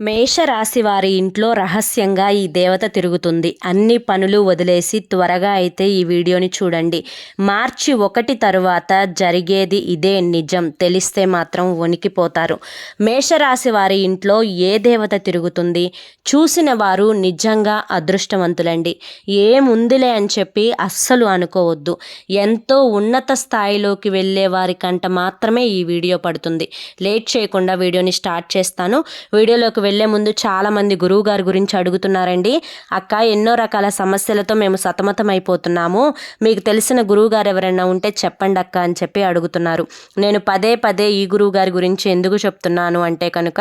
మేషరాశి వారి ఇంట్లో రహస్యంగా ఈ దేవత తిరుగుతుంది. అన్ని పనులు వదిలేసి త్వరగా అయితే ఈ వీడియోని చూడండి. మార్చి ఒకటి తరువాత జరిగేది ఇదే నిజం. తెలిస్తే మాత్రం వణికిపోతారు. మేషరాశి వారి ఇంట్లో ఏ దేవత తిరుగుతుంది? చూసిన వారు నిజంగా అదృష్టవంతులండి. ఏముందిలే అని చెప్పి అస్సలు అనుకోవద్దు. ఎంతో ఉన్నత స్థాయిలోకి వెళ్ళే వారి కంట మాత్రమే ఈ వీడియో పడుతుంది. లేట్ చేయకుండా వీడియోని స్టార్ట్ చేస్తాను. వీడియోలోకి వెళ్ళే ముందు చాలామంది గురువు గారి గురించి అడుగుతున్నారండి. అక్క ఎన్నో రకాల సమస్యలతో మేము సతమతం అయిపోతున్నాము మీకు తెలిసిన గురువు గారు ఎవరైనా ఉంటే చెప్పండి అక్క అని చెప్పి అడుగుతున్నారు. నేను పదే పదే ఈ గురువు గారి గురించి ఎందుకు చెప్తున్నాను అంటే కనుక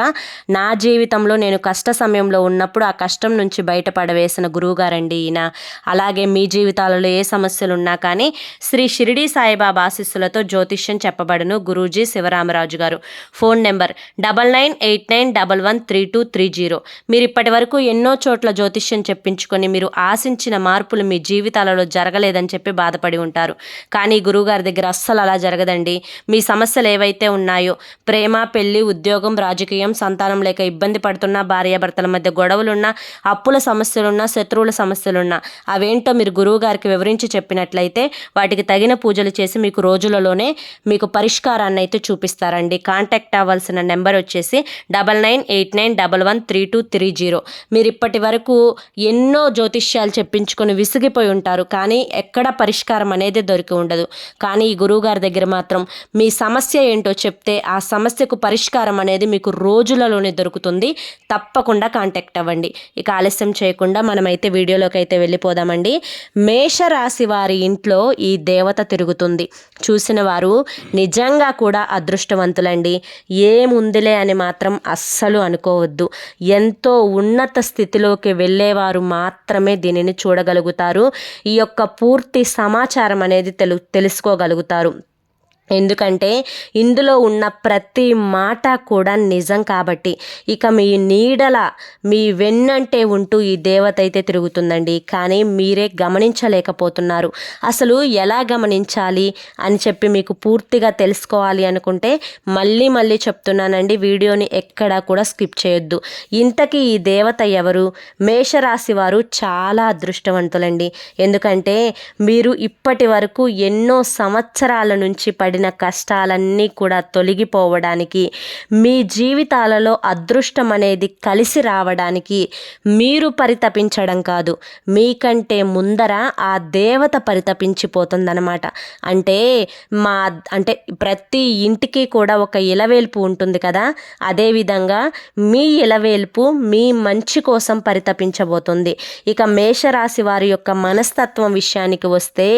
నా జీవితంలో నేను కష్ట సమయంలో ఉన్నప్పుడు ఆ కష్టం నుంచి బయటపడవేసిన గురువు గారండి ఈయన. అలాగే మీ జీవితాలలో ఏ సమస్యలు ఉన్నా కానీ శ్రీ షిరిడి సాయిబాబా ఆశీస్సులతో జ్యోతిష్యం చెప్పబడును గురూజీ శివరామరాజు గారు. Phone number double nine eight nine double one three two two three zero మీరు ఇప్పటి వరకు ఎన్నో చోట్ల జ్యోతిష్యం చెప్పించుకొని మీరు ఆశించిన మార్పులు మీ జీవితాలలో జరగలేదని చెప్పి బాధపడి ఉంటారు. కానీ గురువుగారి దగ్గర అస్సలు అలా జరగదండి. మీ సమస్యలు ఏవైతే ఉన్నాయో ప్రేమ పెళ్ళి ఉద్యోగం రాజకీయం సంతానం లేక ఇబ్బంది పడుతున్నా భార్యాభర్తల మధ్య గొడవలున్నా అప్పుల సమస్యలున్నా శత్రువుల సమస్యలున్నా అవేంటో మీరు గురువు గారికి వివరించి చెప్పినట్లయితే వాటికి తగిన పూజలు చేసి మీకు రోజులలోనే మీకు పరిష్కారాన్ని అయితే చూపిస్తారండి. కాంటాక్ట్ అవ్వాల్సిన నెంబర్ వచ్చేసి double nine eight nine double one three two three zero. మీరు ఇప్పటి వరకు ఎన్నో జ్యోతిష్యాలు చెప్పించుకొని విసిగిపోయి ఉంటారు కానీ ఎక్కడ పరిష్కారం అనేది దొరికి ఉండదు. కానీ ఈ గురువుగారి దగ్గర మాత్రం మీ సమస్య ఏంటో చెప్తే ఆ సమస్యకు పరిష్కారం అనేది మీకు రోజులలోనే దొరుకుతుంది. తప్పకుండా కాంటాక్ట్ అవ్వండి. ఇక ఆలస్యం చేయకుండా మనమైతే వీడియోలోకి అయితే వెళ్ళిపోదామండి. మేషరాశి వారి ఇంట్లో ఈ దేవత తిరుగుతుంది. చూసిన వారు నిజంగా కూడా అదృష్టవంతులండి. ఏముందిలే అని మాత్రం అస్సలు అనుకోవద్దు. ఎంతో ఉన్నత స్థితిలోకి వెళ్ళేవారు మాత్రమే దీనిని చూడగలుగుతారు. ఈ యొక్క పూర్తి సమాచారం అనేది తెలు తెలుసుకోగలుగుతారు. ఎందుకంటే ఇందులో ఉన్న ప్రతి మాట కూడా నిజం కాబట్టి. ఇక మీ నీడల మీ వెన్నంటే ఉంటూ ఈ దేవత అయితే తిరుగుతుందండి. కానీ మీరే గమనించలేకపోతున్నారు. అసలు ఎలా గమనించాలి అని చెప్పి మీకు పూర్తిగా తెలుసుకోవాలి అనుకుంటే మళ్ళీ మళ్ళీ చెప్తున్నానండి. వీడియోని ఎక్కడా కూడా స్కిప్ చేయొద్దు. ఇంతకీ ఈ దేవత ఎవరు? మేషరాశి వారు చాలా అదృష్టవంతులండి. ఎందుకంటే మీరు ఇప్పటి వరకు ఎన్నో సంవత్సరాల నుంచి పడి పడిన కష్టాలన్నీ కూడా తొలగిపోవడానికి మీ జీవితాలలో అదృష్టం అనేది కలిసి రావడానికి మీరు పరితపించడం కాదు. మీకంటే ముందర ఆ దేవత పరితపించిపోతుందన్నమాట. అంటే మా అంటే ప్రతి ఇంటికి కూడా ఒక ఇలవేల్పు ఉంటుంది కదా? అదేవిధంగా మీ ఇలవేల్పు మీ మంచి కోసం పరితపించబోతుంది. ఇక మేషరాశి వారి యొక్క మనస్తత్వం విషయానికి వస్తే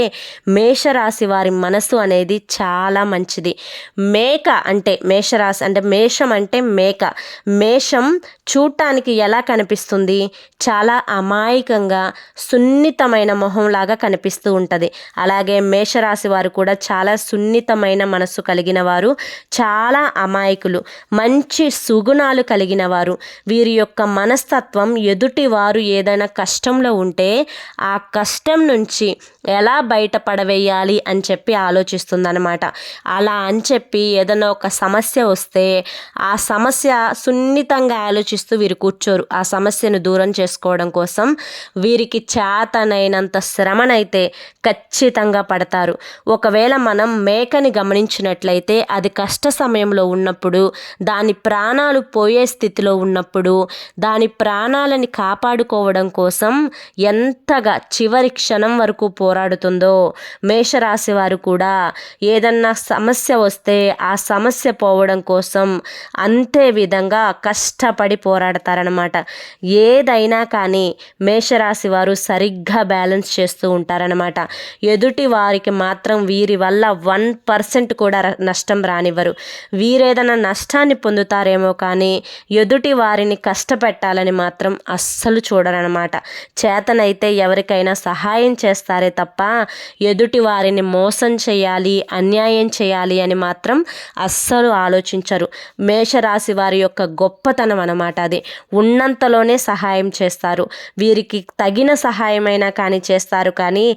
మేషరాశి వారి మనసు అనేది చాలా చాలా మంచిది. మేక అంటే మేషరాశి అంటే మేషం అంటే మేక. మేషం చూడటానికి ఎలా కనిపిస్తుంది? చాలా అమాయకంగా సున్నితమైన మొహంలాగా కనిపిస్తూ ఉంటుంది. అలాగే మేషరాశి వారు కూడా చాలా సున్నితమైన మనసు కలిగిన వారు చాలా అమాయకులు మంచి సుగుణాలు కలిగిన వారు. వీరి యొక్క మనస్తత్వం ఎదుటి వారు ఏదైనా కష్టంలో ఉంటే ఆ కష్టం నుంచి ఎలా బయటపడవేయాలి అని చెప్పి ఆలోచిస్తుందనమాట అలా అని చెప్పి ఏదైనా ఒక సమస్య వస్తే ఆ సమస్య సున్నితంగా ఆలోచిస్తూ వీరు కూర్చోరు. ఆ సమస్యను దూరం చేసుకోవడం కోసం వీరికి చేతనైనంత శ్రమనైతే ఖచ్చితంగా పడతారు. ఒకవేళ మనం మేకని గమనించినట్లయితే అది కష్ట సమయంలో ఉన్నప్పుడు దాని ప్రాణాలు పోయే స్థితిలో ఉన్నప్పుడు దాని ప్రాణాలని కాపాడుకోవడం కోసం ఎంతగా చివరి క్షణం వరకు పో పోరాడుతుందో? మేషరాశి వారు కూడా ఏదన్నా సమస్య వస్తే ఆ సమస్య పోవడం కోసం అంతే విధంగా కష్టపడి పోరాడతారనమాట ఏదైనా కానీ మేషరాశి వారు సరిగ్గా బ్యాలెన్స్ చేస్తూ ఉంటారనమాట ఎదుటి వారికి మాత్రం వీరి వల్ల వన్ పర్సెంట్ కూడా నష్టం రానివ్వరు. వీరేదైనా నష్టాన్ని పొందుతారేమో కానీ ఎదుటి వారిని కష్టపెట్టాలని మాత్రం అస్సలు చూడరనమాట చేతనైతే ఎవరికైనా సహాయం చేస్తారే తప్ప ఎదుటి వారిని మోసం చేయాలి అన్యాయం చేయాలి అని మాత్రం అస్సలు ఆలోచించరు. మేషరాశి వారి యొక్క గొప్పతనం అన్నమాట అది. ఉన్నంతలోనే సహాయం చేస్తారు. వీరికి తగిన సహాయమైనా కానీ చేస్తారు కానీ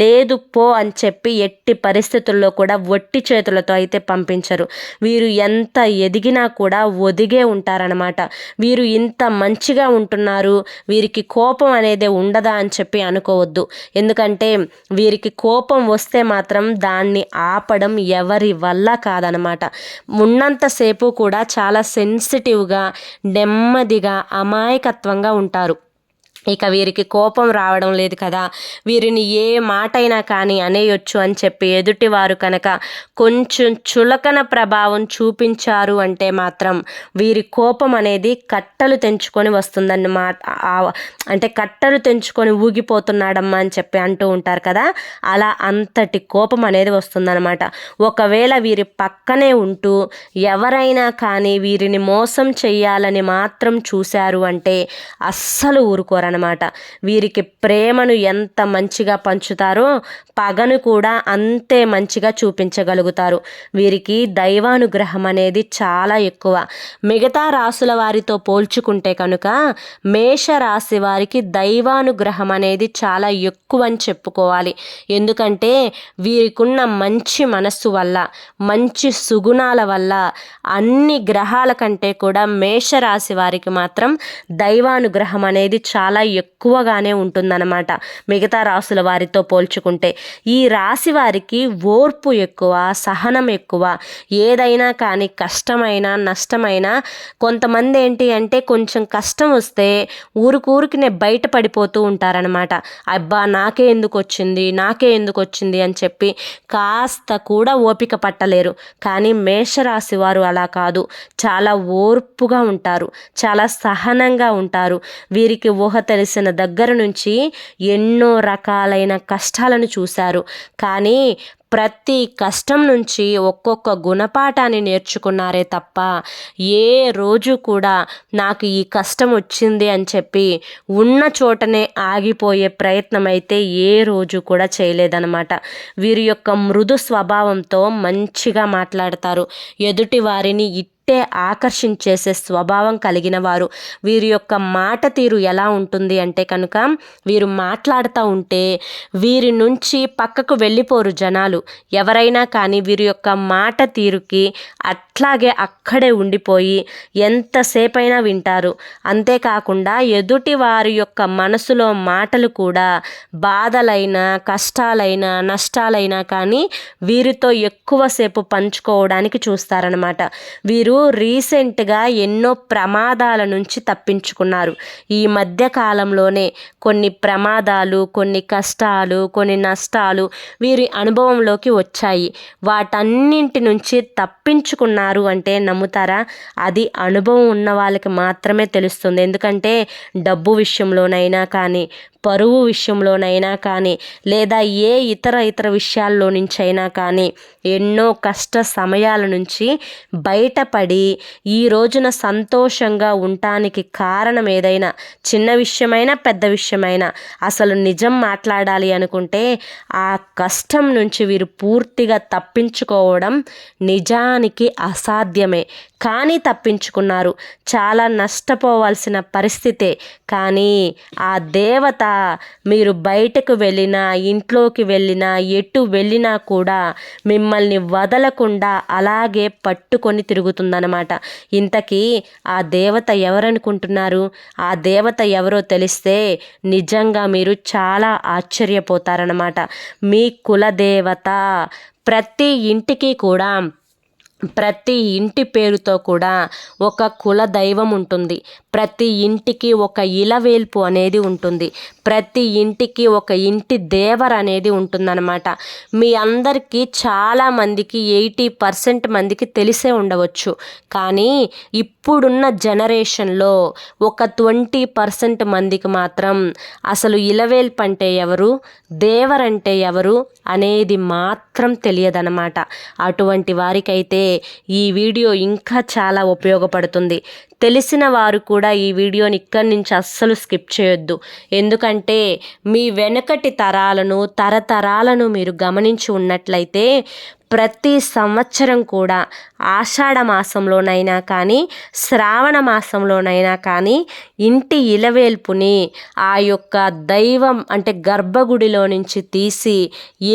లేదు పో అని చెప్పి ఎట్టి పరిస్థితుల్లో కూడా వట్టి చేతులతో అయితే పంపించరు. వీరు ఎంత ఎదిగినా కూడా ఒదిగే ఉంటారనమాట వీరు ఇంత మంచిగా ఉంటున్నారు వీరికి కోపం అనేది ఉండదా అని చెప్పి అనుకోవద్దు. ఎందుకంటే వీరికి కోపం వస్తే మాత్రం దాన్ని ఆపడం ఎవరి వల్ల కాదనమాట. ఉన్నంతసేపు కూడా చాలా సెన్సిటివ్గా నెమ్మదిగా అమాయకత్వంగా ఉంటారు. ఇక వీరికి కోపం రావడం లేదు కదా. వీరిని ఏ మాటైనా కానీ అనేయొచ్చు అని చెప్పి ఎదుటివారు కనుక కొంచెం చులకన ప్రభావం చూపించారు అంటే మాత్రం వీరి కోపం అనేది కట్టలు తెంచుకొని వస్తుందన్నమాట. అంటే కట్టలు తెంచుకొని ఊగిపోతున్నాడమ్మా అని చెప్పి అంటూ ఉంటారు కదా. అలా అంతటి కోపం అనేది వస్తుందన్నమాట. ఒకవేళ వీరి పక్కనే ఉంటూ ఎవరైనా కానీ వీరిని మోసం చేయాలని మాత్రం చూశారు అంటే అస్సలు ఊరుకోరన్నమాట. అనమాట. వీరికి ప్రేమను ఎంత మంచిగా పంచుతారో పగను కూడా అంతే మంచిగా చూపించగలుగుతారు. వీరికి దైవానుగ్రహం అనేది చాలా ఎక్కువ. మిగతా రాసుల వారితో పోల్చుకుంటే కనుక మేష రాశి వారికి దైవానుగ్రహం అనేది చాలా ఎక్కువ అని చెప్పుకోవాలి. ఎందుకంటే వీరికున్న మంచి మనస్సు వల్ల మంచి సుగుణాల వల్ల అన్ని గ్రహాల కంటే కూడా మేషరాశి వారికి మాత్రం దైవానుగ్రహం అనేది చాలా ఎక్కువగానే ఉంటుందన్నమాట. మిగతా రాసుల వారితో పోల్చుకుంటే ఈ రాశి వారికి ఓర్పు ఎక్కువ సహనం ఎక్కువ. ఏదైనా కానీ కష్టమైనా నష్టమైనా కొంతమంది ఏంటి అంటే కొంచెం కష్టం వస్తే ఊరికూరికినే బయట పడిపోతూ ఉంటారనమాట అబ్బా నాకే ఎందుకు వచ్చింది నాకే ఎందుకు వచ్చింది అని చెప్పి కాస్త కూడా ఓపిక పట్టలేరు. కానీ మేషరాశి వారు అలా కాదు. చాలా ఓర్పుగా ఉంటారు. చాలా సహనంగా ఉంటారు. వీరికి ఊహ తెలిసిన దగ్గర నుంచి ఎన్నో రకాలైన కష్టాలను చూశారు. కానీ ప్రతి కష్టం నుంచి ఒక్కొక్క గుణపాఠాన్ని నేర్చుకున్నారే తప్ప ఏ రోజు కూడా నాకు ఈ కష్టం వచ్చింది అని చెప్పి ఉన్న చోటనే ఆగిపోయే ప్రయత్నం అయితే ఏ రోజు కూడా చేయలేదన్నమాట. వీరి యొక్క మృదు స్వభావంతో మంచిగా మాట్లాడతారు. ఎదుటి వారిని ఇట్టే ఆకర్షించేసే స్వభావం కలిగిన వారు వీరి యొక్క మాట తీరు ఎలా ఉంటుంది అంటే కనుక వీరు మాట్లాడుతూ ఉంటే వీరి నుంచి పక్కకు వెళ్ళిపోరు జనాలు. ఎవరైనా కానీ వీరి యొక్క మాట తీరుకి అట్లాగే అక్కడే ఉండిపోయి ఎంతసేపైనా వింటారు. అంతేకాకుండా ఎదుటి వారి యొక్క మనసులో మాటలు కూడా బాధలైనా కష్టాలైనా నష్టాలైనా కానీ వీరితో ఎక్కువసేపు పంచుకోవడానికి చూస్తారనమాట వీరు రీసెంట్గా ఎన్నో ప్రమాదాల నుంచి తప్పించుకున్నారు. ఈ మధ్య కాలంలోనే కొన్ని ప్రమాదాలు కొన్ని కష్టాలు కొన్ని నష్టాలు వీరి అనుభవంలోకి వచ్చాయి. వాటన్నింటి నుంచి తప్పించుకున్నారు అంటే నమ్ముతారా? అది అనుభవం ఉన్న వాళ్ళకి మాత్రమే తెలుస్తుంది. ఎందుకంటే డబ్బు విషయంలోనైనా కానీ పరువు విషయంలోనైనా కానీ లేదా ఏ ఇతర ఇతర విషయాల్లో నుంచి అయినా కానీ ఎన్నో కష్ట సమయాల నుంచి బయటపడి ఈ రోజున సంతోషంగా ఉండటానికి కారణం ఏదైనా చిన్న విషయమైనా పెద్ద విషయమైనా అసలు నిజం మాట్లాడాలి అనుకుంటే ఆ కష్టం నుంచి వీరు పూర్తిగా తప్పించుకోవడం నిజానికి అసాధ్యమే. కానీ తప్పించుకున్నారు. చాలా నష్టపోవాల్సిన పరిస్థితే. కానీ ఆ దేవత మీరు బయటకు వెళ్ళినా ఇంట్లోకి వెళ్ళినా ఎటు వెళ్ళినా కూడా మిమ్మల్ని వదలకుండా అలాగే పట్టుకొని తిరుగుతుందన్నమాట. ఇంతకీ ఆ దేవత ఎవరనుకుంటున్నారు? ఆ దేవత ఎవరో తెలిస్తే నిజంగా మీరు చాలా ఆశ్చర్యపోతారనమాట మీ కులదేవత ప్రతి ఇంటికి కూడా ప్రతి ఇంటి పేరుతో కూడా ఒక కుల దైవం ఉంటుంది. ప్రతి ఇంటికి ఒక ఇలవేల్పు అనేది ఉంటుంది. ప్రతి ఇంటికి ఒక ఇంటి దేవర్ అనేది ఉంటుందన్నమాట. మీ అందరికీ చాలామందికి ఎయిటీ పర్సెంట్ మందికి తెలిసే ఉండవచ్చు. కానీ ఇప్పుడున్న జనరేషన్లో ఒక ట్వంటీ పర్సెంట్ మందికి మాత్రం అసలు ఇలవేల్పు అంటే ఎవరు? దేవరంటే ఎవరు? అనేది మాత్రం తెలియదన్నమాట. అటువంటి వారికైతే ఈ వీడియో ఇంకా చాలా ఉపయోగపడుతుంది. తెలిసిన వారు కూడా ఈ వీడియోని ఇక్కడి నుంచి అస్సలు స్కిప్ చేయొద్దు. ఎందుకంటే మీ వెనుకటి తరాలను తరతరాలను మీరు గమనించి ఉన్నట్లయితే ప్రతి సంవత్సరం కూడా ఆషాఢ మాసంలోనైనా కానీ శ్రావణ మాసంలోనైనా కానీ ఇంటి ఇలవేల్పుని ఆ యొక్క దైవం అంటే గర్భగుడిలో నుంచి తీసి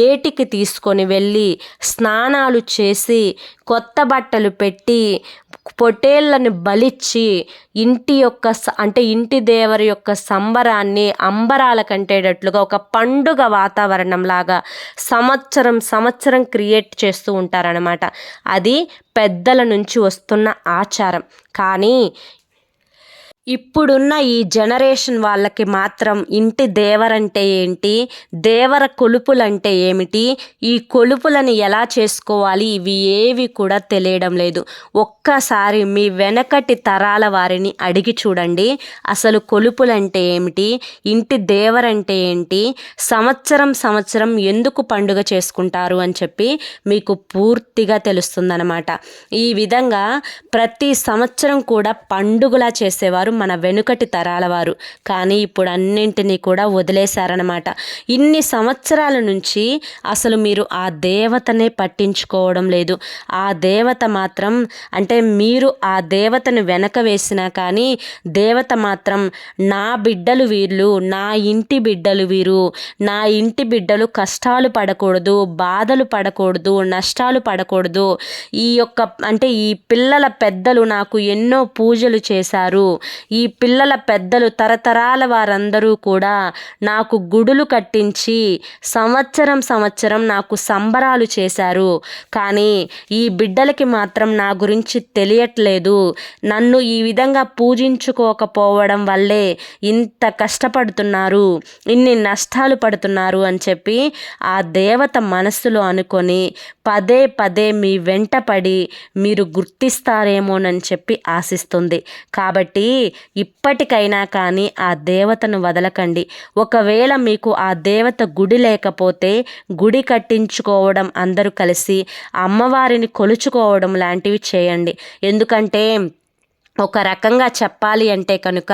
ఏటికి తీసుకొని వెళ్ళి స్నానాలు చేసి కొత్త బట్టలు పెట్టి పొట్టేళ్ళను బలిచ్చి ఇంటి యొక్క అంటే ఇంటి దేవరి యొక్క సంబరాన్ని అంబరాల కంటేటట్లుగా ఒక పండుగ వాతావరణం లాగా సంవత్సరం సంవత్సరం క్రియేట్ చేస్తూ ఉంటారనమాట అది పెద్దల నుంచి వస్తున్న ఆచారం. కానీ ఇప్పుడున్న ఈ జనరేషన్ వాళ్ళకి మాత్రం ఇంటి దేవరంటే ఏంటి? దేవర కొలుపులంటే ఏమిటి? ఈ కొలుపులను ఎలా చేసుకోవాలి? ఇవి ఏవి కూడా తెలియడం లేదు. ఒక్కసారి మీ వెనకటి తరాల వారిని అడిగి చూడండి. అసలు కొలుపులంటే ఏమిటి? ఇంటి దేవరంటే ఏంటి? సంవత్సరం సంవత్సరం ఎందుకు పండుగ చేసుకుంటారు అని చెప్పి మీకు పూర్తిగా తెలుస్తుందన్నమాట. ఈ విధంగా ప్రతి సంవత్సరం కూడా పండుగలా చేసేవారు మన వెనుకటి తరాల వారు. కానీ ఇప్పుడు అన్నింటినీ కూడా వదిలేశారనమాట ఇన్ని సంవత్సరాల నుంచి అసలు మీరు ఆ దేవతనే పట్టించుకోవడం లేదు. ఆ దేవత మాత్రం అంటే మీరు ఆ దేవతను వెనక వేసినా కానీ దేవత మాత్రం నా బిడ్డలు వీళ్ళు నా ఇంటి బిడ్డలు వీరు నా ఇంటి బిడ్డలు కష్టాలు పడకూడదు బాధలు పడకూడదు నష్టాలు పడకూడదు. ఈ యొక్క అంటే ఈ పిల్లల పెద్దలు నాకు ఎన్నో పూజలు చేశారు. ఈ పిల్లల పెద్దలు తరతరాల వారందరూ కూడా నాకు గుడులు కట్టించి సంవత్సరం సంవత్సరం నాకు సంబరాలు చేశారు. కానీ ఈ బిడ్డలకి మాత్రం నా గురించి తెలియట్లేదు. నన్ను ఈ విధంగా పూజించుకోకపోవడం వల్లే ఇంత కష్టపడుతున్నారు. ఇన్ని నష్టాలు పడుతున్నారు అని చెప్పి ఆ దేవత మనస్సులో అనుకొని పదే పదే మీ వెంటపడి మీరు గుర్తిస్తారేమోనని చెప్పి ఆశిస్తుంది. కాబట్టి ఇప్పటికైనా కానీ ఆ దేవతను వదలకండి. ఒకవేళ మీకు ఆ దేవత గుడి లేకపోతే గుడి కట్టించుకోవడం అందరూ కలిసి అమ్మవారిని కొలుచుకోవడం లాంటివి చేయండి. ఎందుకంటే ఒక రకంగా చెప్పాలి అంటే కనుక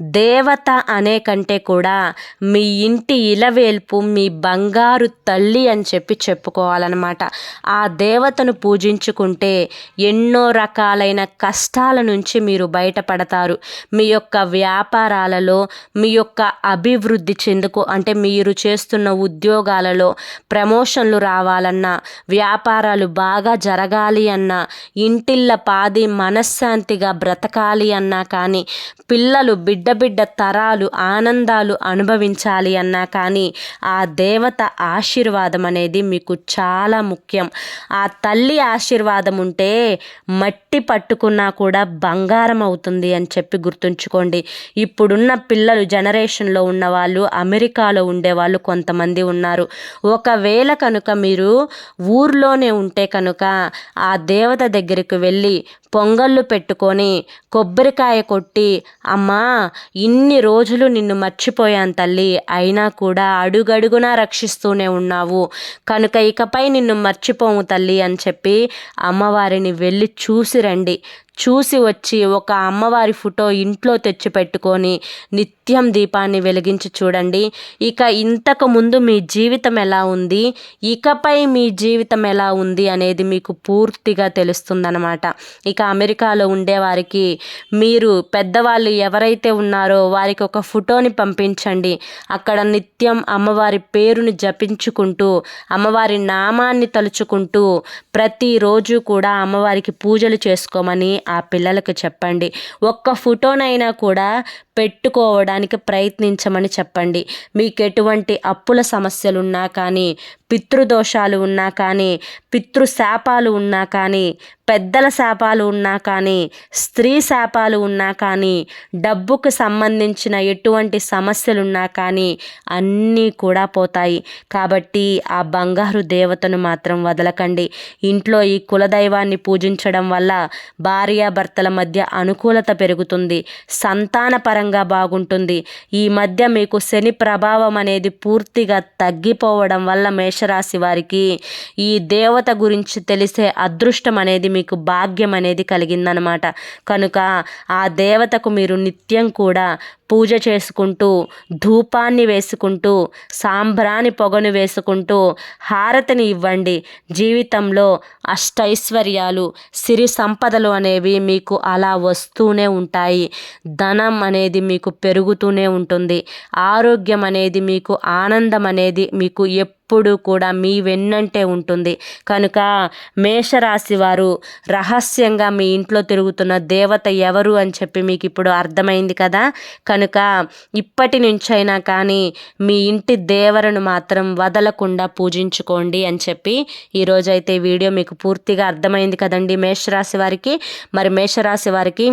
దేవత అనే కంటే కూడా మీ ఇంటి ఇలవేల్పు మీ బంగారు తల్లి అని చెప్పి చెప్పుకోవాలన్నమాట. ఆ దేవతను పూజించుకుంటే ఎన్నో రకాలైన కష్టాల నుంచి మీరు బయటపడతారు. మీ యొక్క వ్యాపారాలలో మీ యొక్క అభివృద్ధి చెందుకు అంటే మీరు చేస్తున్న ఉద్యోగాలలో ప్రమోషన్లు రావాలన్నా వ్యాపారాలు బాగా జరగాలి అన్నా ఇంటిళ్ళ పాది మనశ్శాంతిగా బ్ర బ్రతకాలి అన్నా కానీ పిల్లలు బిడ్డ బిడ్డ తరాలు ఆనందాలు అనుభవించాలి అన్నా కానీ ఆ దేవత ఆశీర్వాదం అనేది మీకు చాలా ముఖ్యం. ఆ తల్లి ఆశీర్వాదం ఉంటే మట్టి పట్టుకున్నా కూడా బంగారం అవుతుంది అని చెప్పి గుర్తుంచుకోండి. ఇప్పుడున్న పిల్లలు జనరేషన్లో ఉన్న వాళ్ళు అమెరికాలో ఉండేవాళ్ళు కొంతమంది ఉన్నారు. ఒకవేళ కనుక మీరు ఊర్లోనే ఉంటే కనుక ఆ దేవత దగ్గరికి వెళ్ళి పొంగళ్ళు పెట్టుకొని కొబ్బరికాయ కొట్టి అమ్మా ఇన్ని రోజులు నిన్ను మర్చిపోయాను తల్లి. అయినా కూడా అడుగడుగునా రక్షిస్తూనే ఉన్నావు. కనుక ఇకపై నిన్ను మర్చిపోము తల్లి అని చెప్పి అమ్మవారిని వెళ్ళి చూసి రండి. చూసి వచ్చి ఒక అమ్మవారి ఫోటో ఇంట్లో తెచ్చి పెట్టుకొని నిత్యం దీపాన్ని వెలిగించి చూడండి. ఇక ఇంతకు ముందు మీ జీవితం ఎలా ఉంది? ఇకపై మీ జీవితం ఎలా ఉంది అనేది మీకు పూర్తిగా తెలుస్తుందన్నమాట. ఇక అమెరికాలో ఉండేవారికి మీరు పెద్దవాళ్ళు ఎవరైతే ఉన్నారో వారికి ఒక ఫోటోని పంపించండి. అక్కడ నిత్యం అమ్మవారి పేరుని జపించుకుంటూ అమ్మవారి నామాన్ని తలుచుకుంటూ ప్రతిరోజు కూడా అమ్మవారికి పూజలు చేసుకోమని ఆ పిల్లలకు చెప్పండి. ఒక్క ఫోటోనైనా కూడా పెట్టుకోవడానికి ప్రయత్నించమని చెప్పండి. మీకు ఎటువంటి అప్పుల సమస్యలు ఉన్నా కానీ పితృదోషాలు ఉన్నా కానీ పితృశాపాలు ఉన్నా కానీ పెద్దల శాపాలు ఉన్నా కానీ స్త్రీ శాపాలు ఉన్నా కానీ డబ్బుకు సంబంధించిన ఎటువంటి సమస్యలు ఉన్నా కానీ అన్నీ కూడా పోతాయి. కాబట్టి ఆ బంగారు దేవతను మాత్రం వదలకండి. ఇంట్లో ఈ కులదైవాన్ని పూజించడం వల్ల భార్యాభర్తల మధ్య అనుకూలత పెరుగుతుంది. సంతానపరంగా ఆరోగ్యకరంగా బాగుంటుంది. ఈ మధ్య మీకు శని ప్రభావం అనేది పూర్తిగా తగ్గిపోవడం వల్ల మేషరాశి వారికి ఈ దేవత గురించి తెలిసే అదృష్టం అనేది మీకు భాగ్యం అనేది కలిగిందనమాట. కనుక ఆ దేవతకు మీరు నిత్యం కూడా పూజ చేసుకుంటూ ధూపాన్ని వేసుకుంటూ సాంబ్రాణి పొగను వేసుకుంటూ హారతిని ఇవ్వండి. జీవితంలో అష్టైశ్వర్యాలు సిరి సంపదలు అనేవి మీకు అలా వస్తూనే ఉంటాయి. ధనం అనేది మీకు పెరుగుతూనే ఉంటుంది. ఆరోగ్యం అనేది మీకు ఆనందం అనేది మీకు ఎప్పుడు ఎప్పుడు కూడా మీ వెన్నంటే ఉంటుంది. కనుక మేషరాశి వారు రహస్యంగా మీ ఇంట్లో తిరుగుతున్న దేవత ఎవరు అని చెప్పి మీకు ఇప్పుడు అర్థమైంది కదా? కనుక ఇప్పటి నుంచైనా కానీ మీ ఇంటి దేవరను మాత్రం వదలకుండా పూజించుకోండి అని చెప్పి ఈరోజైతే వీడియో మీకు పూర్తిగా అర్థమైంది కదండి మేషరాశి వారికి. మరి మేషరాశి వారికి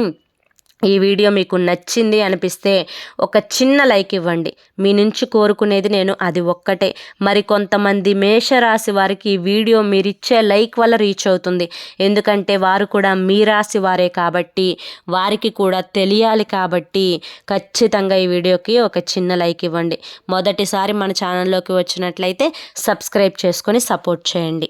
ఈ వీడియో మీకు నచ్చింది అనిపిస్తే ఒక చిన్న లైక్ ఇవ్వండి. మీ నుంచి కోరుకునేది నేను అది ఒక్కటే. మరి కొంతమంది మేషరాశి వారికి ఈ వీడియో మీరు ఇచ్చే లైక్ వల్ల రీచ్ అవుతుంది. ఎందుకంటే వారు కూడా మీ రాశి వారే కాబట్టి వారికి కూడా తెలియాలి కాబట్టి ఖచ్చితంగా ఈ వీడియోకి ఒక చిన్న లైక్ ఇవ్వండి. మొదటిసారి మన ఛానల్లోకి వచ్చినట్లయితే సబ్స్క్రైబ్ చేసుకొని సపోర్ట్ చేయండి.